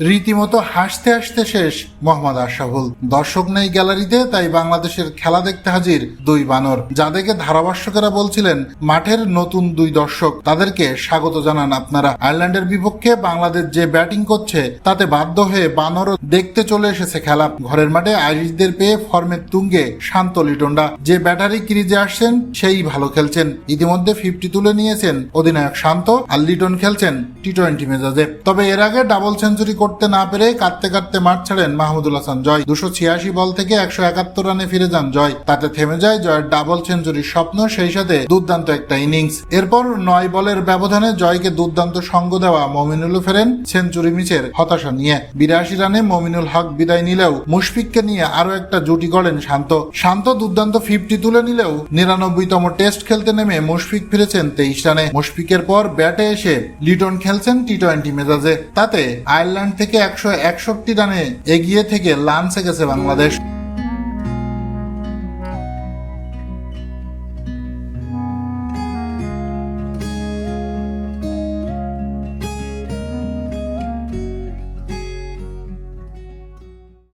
রীতিমতো হাসতে হাসতে শেষ মোহাম্মদ আশরাফুল। দর্শক নেই গ্যালারিতে, তাই বাংলাদেশের খেলা দেখতে হাজির দুই বানর। যাদেরকে ধারাভাষ্যকেরা বলছিলেন, মাঠের নতুন দুই দর্শক, তাদেরকে স্বাগত জানান আপনারা। আয়ারল্যান্ডের বিপক্ষে বাংলাদেশ যে ব্যাটিং করছে, তাতে বাধ্য হয়ে বানরও দেখতে চলে এসেছে খেলা। ঘরের মাঠে আইরিশদের পেয়ে ফর্মের তুঙ্গে শান্ত লিটনডা যে ব্যাটারি ক্রিজে আসছেন, সেই ভালো খেলছেন। ইতিমধ্যে ফিফটি তুলে নিয়েছেন অধিনায়ক শান্ত, আর লিটন খেলছেন টি টোয়েন্টি মেজাজে। তবে এর আগে ডাবল সেঞ্চুরি করতে না পেরে কাঁদতে কাঁদতে মাঠ ছাড়েন মাহমুদুল হাসান জয়। দুশো ছিয়াশি বল থেকে একশো একাত্তর রানে ফিরে যান জয়। তাতে থেমে যায় জয়ের ডাবল সেঞ্চুরির স্বপ্ন, সেই সাথে দুর্দান্ত একটা ইনিংস। এরপর নয় বলের ব্যবধানে জয়কে দুর্দান্ত সঙ্গ দেওয়া মমিনুলও ফেরেন সেঞ্চুরি মিচের হতাশা নিয়ে। বিরাশি রানে মমিনুল হক বিদায় নিলেও মুশফিককে নিয়ে আরও একটা জুটি গড়েন শান্ত। শান্ত দুর্দান্ত ফিফটি তুলে নিলেও নিরানব্বইতম টেস্ট খেলতে নেমে মুশফিক ফিরেছেন তেইশ রানে। মুশফিকের পর ব্যাটে এসে লিটন খেলছেন টি টোয়েন্টি মেজাজে। তাতে আয়ারল্যান্ড থেকে একশো একষট্টি রানে এগিয়ে থেকে লাঞ্চে গেছে বাংলাদেশ।